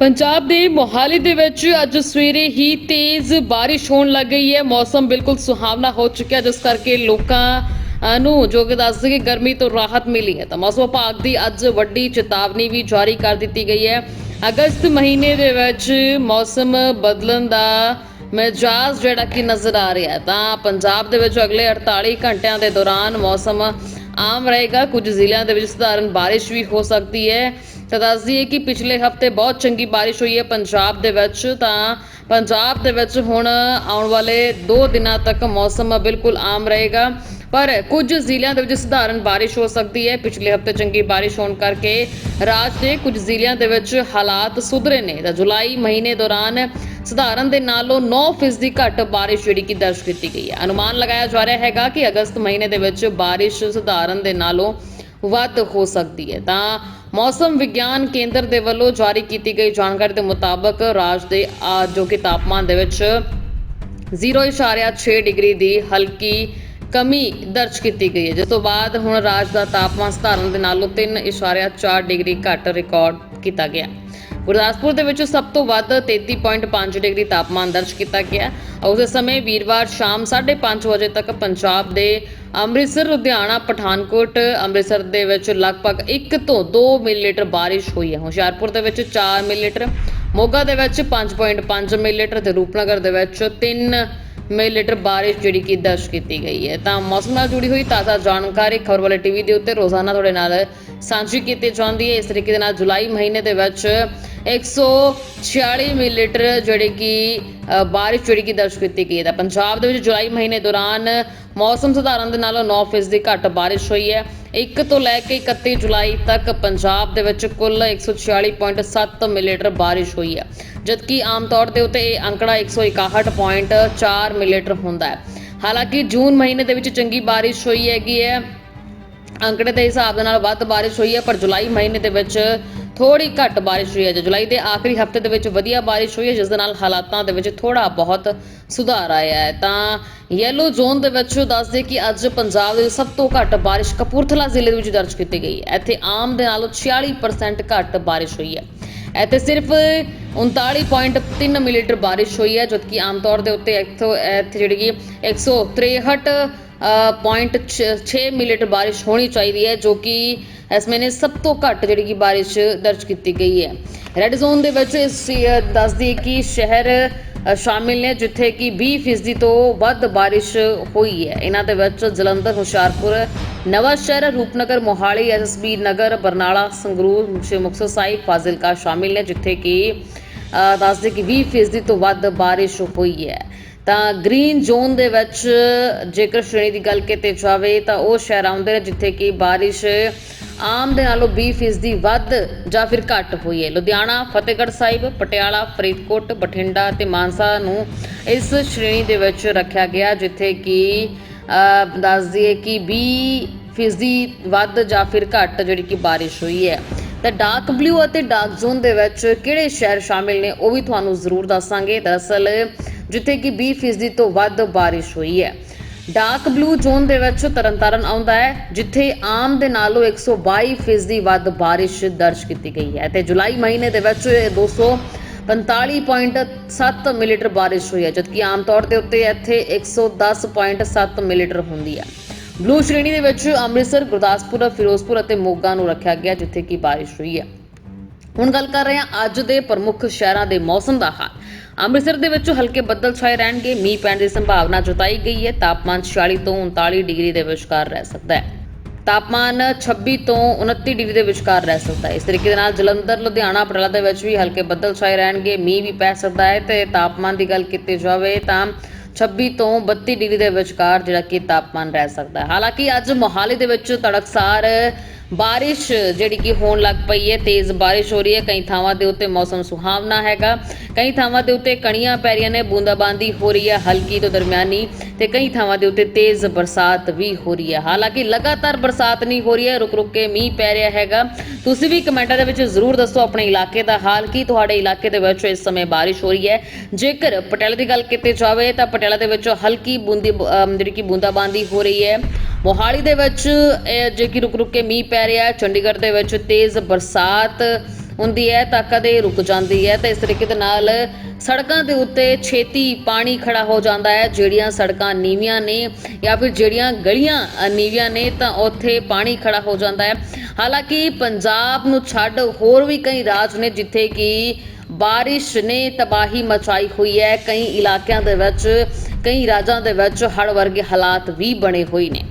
ਪੰਜਾਬ ਦੇ ਮੋਹਾਲੀ ਦੇ ਵਿੱਚ ਅੱਜ ਸਵੇਰੇ ਹੀ ਤੇਜ਼ ਬਾਰਿਸ਼ ਹੋਣ ਲੱਗ ਗਈ ਹੈ। ਮੌਸਮ ਬਿਲਕੁਲ ਸੁਹਾਵਣਾ ਹੋ ਚੁੱਕਿਆ, ਜਿਸ ਕਰਕੇ ਲੋਕਾਂ ਨੂੰ ਜੋ ਕਿ ਦੱਸਦੇ ਕਿ ਗਰਮੀ ਤੋਂ ਰਾਹਤ ਮਿਲੀ ਹੈ। ਤਾਂ ਮੌਸਮ ਵਿਭਾਗ ਦੀ ਅੱਜ ਵੱਡੀ ਚੇਤਾਵਨੀ ਵੀ ਜਾਰੀ ਕਰ ਦਿੱਤੀ ਗਈ ਹੈ। ਅਗਸਤ ਮਹੀਨੇ ਦੇ ਵਿੱਚ ਮੌਸਮ ਬਦਲਣ ਦਾ ਮਿਜਾਜ਼ ਜਿਹੜਾ ਕਿ ਨਜ਼ਰ ਆ ਰਿਹਾ ਹੈ। ਤਾਂ ਪੰਜਾਬ ਦੇ ਵਿੱਚ ਅਗਲੇ 48 ਘੰਟਿਆਂ ਦੇ ਦੌਰਾਨ ਮੌਸਮ ਆਮ ਰਹੇਗਾ। ਕੁਝ ਜ਼ਿਲ੍ਹਿਆਂ ਦੇ ਵਿੱਚ ਸਧਾਰਨ ਬਾਰਿਸ਼ ਵੀ ਹੋ ਸਕਦੀ ਹੈ। ਤਾਂ ਦੱਸ ਦਈਏ ਕਿ ਪਿਛਲੇ ਹਫ਼ਤੇ ਬਹੁਤ ਚੰਗੀ ਬਾਰਿਸ਼ ਹੋਈ ਹੈ ਪੰਜਾਬ ਦੇ ਵਿੱਚ। ਤਾਂ ਪੰਜਾਬ ਦੇ ਵਿੱਚ ਹੁਣ ਆਉਣ ਵਾਲੇ 2 ਦਿਨਾਂ ਤੱਕ ਮੌਸਮ ਬਿਲਕੁਲ ਆਮ ਰਹੇਗਾ। ਪਰ ਕੁਝ ਜ਼ਿਲ੍ਹਿਆਂ ਦੇ ਵਿੱਚ ਸਧਾਰਨ ਬਾਰਿਸ਼ ਹੋ ਸਕਦੀ ਹੈ। ਪਿਛਲੇ ਹਫ਼ਤੇ ਚੰਗੀ ਬਾਰਿਸ਼ ਹੋਣ ਕਰਕੇ ਰਾਜ ਦੇ ਕੁਝ ਜ਼ਿਲ੍ਹਿਆਂ ਦੇ ਵਿੱਚ ਹਾਲਾਤ ਸੁਧਰੇ ਨੇ। ਤਾਂ ਜੁਲਾਈ ਮਹੀਨੇ ਦੌਰਾਨ ਸਧਾਰਨ ਦੇ ਨਾਲੋਂ 9% ਘੱਟ ਬਾਰਿਸ਼ ਜਿਹੜੀ ਕਿ ਦਰਜ ਕੀਤੀ ਗਈ ਹੈ। ਅਨੁਮਾਨ ਲਗਾਇਆ ਜਾ ਰਿਹਾ ਹੈਗਾ ਕਿ ਅਗਸਤ ਮਹੀਨੇ ਦੇ ਵਿੱਚ ਬਾਰਿਸ਼ ਸਧਾਰਨ ਦੇ ਨਾਲੋਂ ਵੱਧ ਹੋ ਸਕਦੀ ਹੈ। ਤਾਂ ਮੌਸਮ ਵਿਗਿਆਨ ਕੇਂਦਰ ਦੇ ਵੱਲੋਂ ਜਾਰੀ ਕੀਤੀ ਗਈ ਜਾਣਕਾਰੀ ਦੇ ਮੁਤਾਬਕ ਰਾਜ ਦੇ ਆ ਜੋ ਕਿ ਤਾਪਮਾਨ ਦੇ ਵਿੱਚ 0.6 ਡਿਗਰੀ ਦੀ ਹਲਕੀ ਕਮੀ ਦਰਜ ਕੀਤੀ ਗਈ ਹੈ। ਜਿਸ ਤੋਂ ਬਾਅਦ ਹੁਣ ਰਾਜ ਦਾ ਤਾਪਮਾਨ ਸਧਾਰਨ ਦੇ ਨਾਲੋਂ 3.4 ਡਿਗਰੀ ਘੱਟ ਰਿਕਾਰਡ ਕੀਤਾ ਗਿਆ। ਗੁਰਦਾਸਪੁਰ ਦੇ ਵਿੱਚ ਸਭ ਤੋਂ ਵੱਧ 33.5 ਡਿਗਰੀ ਤਾਪਮਾਨ ਦਰਜ ਕੀਤਾ ਗਿਆ ਉਸੇ ਸਮੇਂ ਵੀਰਵਾਰ ਸ਼ਾਮ 5:30 ਵਜੇ ਤੱਕ ਪੰਜਾਬ ਦੇ ਅੰਮ੍ਰਿਤਸਰ, ਲੁਧਿਆਣਾ, ਪਠਾਨਕੋਟ, ਅੰਮ੍ਰਿਤਸਰ ਦੇ ਵਿੱਚ ਲਗਭਗ 1 ਤੋਂ 2 ਮਿਲੀਲੀਟਰ ਬਾਰਿਸ਼ ਹੋਈ ਹੈ। ਹੁਸ਼ਿਆਰਪੁਰ ਦੇ ਵਿੱਚ 4 ਮਿਲੀਲੀਟਰ, ਮੋਗਾ ਦੇ ਵਿੱਚ 5.5 ਮਿਲੀਲੀਟਰ ਤੇ ਰੂਪਨਗਰ ਦੇ ਵਿੱਚ 3 ਮਿਲੀਲੀਟਰ ਬਾਰਿਸ਼ ਜਿਹੜੀ ਕਿ ਦਰਜ ਕੀਤੀ ਗਈ ਹੈ। ਤਾਂ ਮੌਸਮ ਨਾਲ ਜੁੜੀ ਹੋਈ ਤਾਜ਼ਾ ਜਾਣਕਾਰੀ ਖਬਰ ਵਾਲੇ ਟੀਵੀ ਦੇ ਉੱਤੇ ਰੋਜ਼ਾਨਾ ਤੁਹਾਡੇ ਨਾਲ ਸਾਂਝੀ ਕੀਤੀ ਜਾਂਦੀ ਹੈ। ਇਸ ਤਰੀਕੇ ਦੇ ਨਾਲ ਜੁਲਾਈ ਮਹੀਨੇ ਦੇ ਵਿੱਚ 146 ਮਿਲੀਲੀਟਰ ਜਿਹੜੇ ਕਿ ਬਾਰਿਸ਼ ਜਿਹੜੀ ਕਿ ਦਰਜ ਕੀਤੀ ਗਈ ਹੈ। ਪੰਜਾਬ ਦੇ ਵਿੱਚ ਜੁਲਾਈ ਮਹੀਨੇ ਦੌਰਾਨ ਮੌਸਮ ਸਧਾਰਨ ਦੇ ਨਾਲੋਂ 9% ਦੀ ਘੱਟ ਬਾਰਿਸ਼ ਹੋਈ ਹੈ। 1 ਤੋਂ ਲੈ ਕੇ 31 ਜੁਲਾਈ ਤੱਕ ਪੰਜਾਬ ਦੇ ਵਿੱਚ ਕੁੱਲ 146.7 ਮਿਲੀਲੀਟਰ ਬਾਰਿਸ਼ ਹੋਈ ਹੈ। ਜਦਕਿ ਆਮ ਤੌਰ ਦੇ ਉੱਤੇ ਇਹ ਅੰਕੜਾ 161.4 ਮਿਲੀਲੀਟਰ ਹੁੰਦਾ ਹੈ। ਹਾਲਾਂਕਿ ਜੂਨ ਮਹੀਨੇ ਦੇ ਵਿੱਚ ਚੰਗੀ ਬਾਰਿਸ਼ ਹੋਈ ਹੈਗੀ ਹੈ। ਅੰਕੜੇ ਦੇ ਹਿਸਾਬ ਦੇ ਨਾਲ ਵੱਧ ਬਾਰਿਸ਼ ਹੋਈ ਹੈ, ਪਰ ਜੁਲਾਈ ਮਹੀਨੇ ਦੇ ਵਿੱਚ ਥੋੜੀ ਘੱਟ ਬਾਰਿਸ਼ ਹੋਈ ਹੈ ਜੇ। ਜੁਲਾਈ ਦੇ ਆਖਰੀ ਹਫ਼ਤੇ ਦੇ ਵਿੱਚ ਵਧੀਆ ਬਾਰਿਸ਼ ਹੋਈ ਹੈ, ਜਿਸ ਦੇ ਨਾਲ ਹਾਲਾਤਾਂ ਦੇ ਵਿੱਚ ਥੋੜਾ ਬਹੁਤ ਸੁਧਾਰ ਆਇਆ ਹੈ। ਤਾਂ ਯੈਲੋ ਜ਼ੋਨ ਦੇ ਵਿੱਚ ਦੱਸਦੇ ਕਿ ਅੱਜ ਪੰਜਾਬ ਦੇ ਸਭ ਤੋਂ ਘੱਟ ਬਾਰਿਸ਼ ਕਪੂਰਥਲਾ ਜ਼ਿਲ੍ਹੇ ਦੇ ਵਿੱਚ ਦਰਜ ਕੀਤੀ ਗਈ ਹੈ। ਇੱਥੇ ਆਮ ਦੇ ਨਾਲੋਂ 46% ਘੱਟ ਬਾਰਿਸ਼ ਹੋਈ ਹੈ। ਇੱਥੇ ਸਿਰਫ 39.3 ਮਿਲੀਲੀਟਰ ਬਾਰਿਸ਼ ਹੋਈ ਹੈ, ਜਦਕਿ ਆਮ ਤੌਰ ਦੇ ਉੱਤੇ ਇੱਥੋਂ, ਇੱਥੇ ਜਿਹੜੀ ਕਿ 163 ਪੁਆਇੰਟ 6 ਮਿਲੀਲੀਟਰ ਬਾਰਿਸ਼ ਹੋਣੀ ਚਾਹੀਦੀ ਹੈ ਜੋ ਕਿ ਇਸ ਮਹੀਨੇ ਸਭ ਤੋਂ ਘੱਟ ਜਿਹੜੀ ਕਿ ਬਾਰਿਸ਼ ਦਰਜ ਕੀਤੀ ਗਈ ਹੈ। ਰੈੱਡ ਜ਼ੋਨ ਦੇ ਵਿੱਚ ਇਸ ਦੱਸਦੀ ਕਿ ਸ਼ਹਿਰ ਸ਼ਾਮਿਲ ਨੇ ਜਿੱਥੇ ਕਿ 20% ਤੋਂ ਵੱਧ ਬਾਰਿਸ਼ ਹੋਈ ਹੈ। ਇਹਨਾਂ ਦੇ ਵਿੱਚ ਜਲੰਧਰ ਹੁਸ਼ਿਆਰਪੁਰ ਨਵਾਂ ਸ਼ਹਿਰ ਰੂਪਨਗਰ ਮੋਹਾਲੀ ਐਸਐਸਬੀ ਨਗਰ ਬਰਨਾਲਾ ਸੰਗਰੂਰ ਸ਼੍ਰੀ ਮੁਕਤਸਰ ਸਾਹਿਬ ਫਾਜ਼ਿਲਕਾ ਸ਼ਾਮਿਲ ਨੇ ਜਿੱਥੇ ਕਿ ਅ, ਦੱਸਦੇ ਕਿ 20% ਤੋਂ ਵੱਧ ਬਾਰਿਸ਼ ਹੋਈ ਹੈ। ਤਾਂ ਗ੍ਰੀਨ ਜ਼ੋਨ ਦੇ ਵਿੱਚ ਜੇਕਰ ਸ਼੍ਰੇਣੀ ਦੀ ਗੱਲ ਕੀਤੀ ਜਾਵੇ ਤਾਂ ਉਹ ਸ਼ਹਿਰ ਆਉਂਦੇ ਨੇ ਜਿੱਥੇ ਕਿ ਬਾਰਿਸ਼ ਆਮ ਦੇ ਨਾਲੋਂ 20% ਦੀ ਵੱਧ ਜਾਂ ਫਿਰ ਘੱਟ ਹੋਈ ਹੈ। ਲੁਧਿਆਣਾ ਫਤਿਹਗੜ੍ਹ ਸਾਹਿਬ ਪਟਿਆਲਾ ਫਰੀਦਕੋਟ ਬਠਿੰਡਾ ਤੇ ਮਾਨਸਾ ਨੂੰ ਇਸ ਸ਼੍ਰੇਣੀ ਦੇ ਵਿੱਚ ਰੱਖਿਆ ਗਿਆ ਜਿੱਥੇ ਕਿ ਅ, ਦੱਸ ਦਈਏ ਕਿ 20% ਦੀ ਵੱਧ ਜਾਂ ਫਿਰ ਘੱਟ ਜਿਹੜੀ ਕਿ ਬਾਰਿਸ਼ ਹੋਈ ਹੈ। ਤਾਂ ਡਾਰਕ ਬਲੂ ਅਤੇ ਡਾਰਕ ਜ਼ੋਨ ਦੇ ਵਿੱਚ ਕਿਹੜੇ ਸ਼ਹਿਰ ਸ਼ਾਮਿਲ ਨੇ ਉਹ ਵੀ ਤੁਹਾਨੂੰ ਜ਼ਰੂਰ ਦੱਸਾਂਗੇ। ਦਰਅਸਲ ਜਿੱਥੇ ਕਿ 20% ਤੋਂ ਵੱਧ ਬਾਰਿਸ਼ ਹੋਈ ਹੈ। ਡਾਰਕ ਬਲੂ ਜ਼ੋਨ ਦੇ ਵਿੱਚ ਤਰਨਤਾਰਨ ਆਉਂਦਾ ਹੈ, ਜਿੱਥੇ ਆਮ ਦੇ ਨਾਲੋਂ 122% ਵੱਧ ਬਾਰਿਸ਼ ਦਰਜ ਕੀਤੀ ਗਈ ਹੈ ਤੇ ਜੁਲਾਈ ਮਹੀਨੇ ਦੇ ਵਿੱਚ ਇਹ 245.7 ਮਿਲੀਲੀਟਰ ਬਾਰਿਸ਼ ਹੋਈ ਹੈ, ਜਦਕਿ ਆਮ ਤੌਰ ਦੇ ਉੱਤੇ ਇੱਥੇ 110.7 ਮਿਲੀਲੀਟਰ ਹੁੰਦੀ ਹੈ। ਬਲੂ ਸ਼੍ਰੇਣੀ ਦੇ ਵਿੱਚ ਅੰਮ੍ਰਿਤਸਰ, ਗੁਰਦਾਸਪੁਰ, ਫਿਰੋਜ਼ਪੁਰ ਅਤੇ ਮੋਗਾ ਨੂੰ ਰੱਖਿਆ ਗਿਆ, ਜਿੱਥੇ ਕਿ ਬਾਰਿਸ਼ ਹੋਈ ਹੈ। ਹੁਣ ਗੱਲ ਕਰ ਰਹੇ ਹਾਂ ਅੱਜ ਦੇ ਪ੍ਰਮੁੱਖ ਸ਼ਹਿਰਾਂ ਦੇ ਮੌਸਮ ਦਾ ਹਾਲ। ਅੰਮ੍ਰਿਤਸਰ ਦੇ ਵਿੱਚ ਹਲਕੇ ਬੱਦਲ ਛਾਏ ਰਹਿਣਗੇ। ਮੀਂਹ ਪੈਣ ਦੀ ਸੰਭਾਵਨਾ ਜਤਾਈ ਗਈ ਹੈ। ਤਾਪਮਾਨ 46 ਤੋਂ 39 ਡਿਗਰੀ ਦੇ ਵਿਚਕਾਰ ਰਹਿ ਸਕਦਾ ਹੈ। ਤਾਪਮਾਨ 26 ਤੋਂ 29 ਡਿਗਰੀ ਦੇ ਵਿਚਕਾਰ ਰਹਿ ਸਕਦਾ ਹੈ। ਇਸ ਤਰੀਕੇ ਦੇ ਨਾਲ ਜਲੰਧਰ, ਲੁਧਿਆਣਾ, ਪਟਿਆਲਾ ਦੇ ਵਿੱਚ ਵੀ ਹਲਕੇ ਬੱਦਲ ਛਾਏ ਰਹਿਣਗੇ। ਮੀਂਹ ਵੀ ਪੈ ਸਕਦਾ ਹੈ ਤੇ ਤਾਪਮਾਨ ਦੀ ਗੱਲ ਕੀਤੀ ਜਾਵੇ ਤਾਂ 26 ਤੋਂ 32 ਡਿਗਰੀ ਦੇ ਵਿਚਕਾਰ ਜਿਹੜਾ ਕਿ ਤਾਪਮਾਨ ਰਹਿ ਸਕਦਾ ਹੈ। ਹਾਲਾਂਕਿ ਅੱਜ ਮੋਹਾਲੀ ਦੇ ਵਿੱਚ ਤੜਕਸਾਰ ਬਾਰਿਸ਼ ਜਿਹੜੀ ਕਿ ਹੋਣ ਲੱਗ ਪਈ ਹੈ, ਤੇਜ਼ ਬਾਰਿਸ਼ ਹੋ ਰਹੀ ਹੈ। ਕਈ ਥਾਵਾਂ ਦੇ ਉੱਤੇ ਮੌਸਮ ਸੁਹਾਵਣਾ ਹੈਗਾ। ਕਈ ਥਾਵਾਂ ਦੇ ਉੱਤੇ ਕਣੀਆਂ ਪੈ ਰਹੀਆਂ ਨੇ, ਬੂੰਦਾਬਾਂਦੀ ਹੋ ਰਹੀ ਹੈ ਹਲਕੀ ਤੋਂ ਦਰਮਿਆਨੀ ਤੇ ਕਈ ਥਾਵਾਂ ਦੇ ਉੱਤੇ ਤੇਜ਼ ਬਰਸਾਤ ਵੀ ਹੋ ਰਹੀ ਹੈ। ਹਾਲਾਂਕਿ ਲਗਾਤਾਰ ਬਰਸਾਤ ਨਹੀਂ ਹੋ ਰਹੀ ਹੈ ਰੁਕ ਰੁਕ ਕੇ ਮੀਂਹ ਪੈ ਰਿਹਾ ਹੈਗਾ। ਤੁਸੀਂ ਵੀ ਕਮੈਂਟਾਂ ਦੇ ਵਿੱਚ ਜ਼ਰੂਰ ਦੱਸੋ ਆਪਣੇ ਇਲਾਕੇ ਦਾ ਹਾਲ, ਕੀ ਤੁਹਾਡੇ ਇਲਾਕੇ ਦੇ ਵਿੱਚ ਇਸ ਸਮੇਂ ਬਾਰਿਸ਼ ਹੋ ਰਹੀ ਹੈ? ਜੇਕਰ ਪਟਿਆਲਾ ਦੀ ਗੱਲ ਕੀਤੀ ਜਾਵੇ ਤਾਂ ਪਟਿਆਲਾ ਦੇ ਵਿੱਚ ਹਲਕੀ ਬੂੰਦੀ ਜਿਹੜੀ ਕਿ ਬੂੰਦਾਬਾਂਦੀ ਹੋ ਰਹੀ ਹੈ। ਮੋਹਾਲੀ ਦੇ ਵਿੱਚ ਜੇ ਕਿ ਰੁਕ ਰੁਕ ਕੇ ਮੀਂਹ ਪੈ ਰਿਹਾ ਚੰਡੀਗੜ੍ਹ ਦੇ ਵਿੱਚ ਤੇਜ਼ ਬਰਸਾਤ ਹੁੰਦੀ ਹੈ ਤਾਂ ਕਦੇ ਰੁਕ ਜਾਂਦੀ ਹੈ। ਤਾਂ ਇਸ ਤਰੀਕੇ ਦੇ ਨਾਲ ਸੜਕਾਂ ਦੇ ਉੱਤੇ ਛੇਤੀ ਪਾਣੀ ਖੜਾ ਹੋ ਜਾਂਦਾ ਹੈ। ਜਿਹੜੀਆਂ ਸੜਕਾਂ ਨੀਵੀਆਂ ਨੇ ਜਾਂ ਫਿਰ ਜਿਹੜੀਆਂ ਗਲੀਆਂ ਨੀਵੀਆਂ ਨੇ, ਤਾਂ ਉੱਥੇ ਪਾਣੀ ਖੜਾ ਹੋ ਜਾਂਦਾ ਹੈ। ਹਾਲਾਂਕਿ ਪੰਜਾਬ ਨੂੰ ਛੱਡ ਹੋਰ ਵੀ ਕਈ ਰਾਜ ਨੇ, ਜਿੱਥੇ ਕਿ ਬਾਰਿਸ਼ ਨੇ ਤਬਾਹੀ ਮਚਾਈ ਹੋਈ ਹੈ। ਕਈ ਇਲਾਕਿਆਂ ਦੇ ਵਿੱਚ, ਕਈ ਰਾਜਾਂ ਦੇ ਵਿੱਚ ਹੜ੍ਹ ਵਰਗੇ ਹਾਲਾਤ ਵੀ ਬਣੇ ਹੋਏ ਨੇ।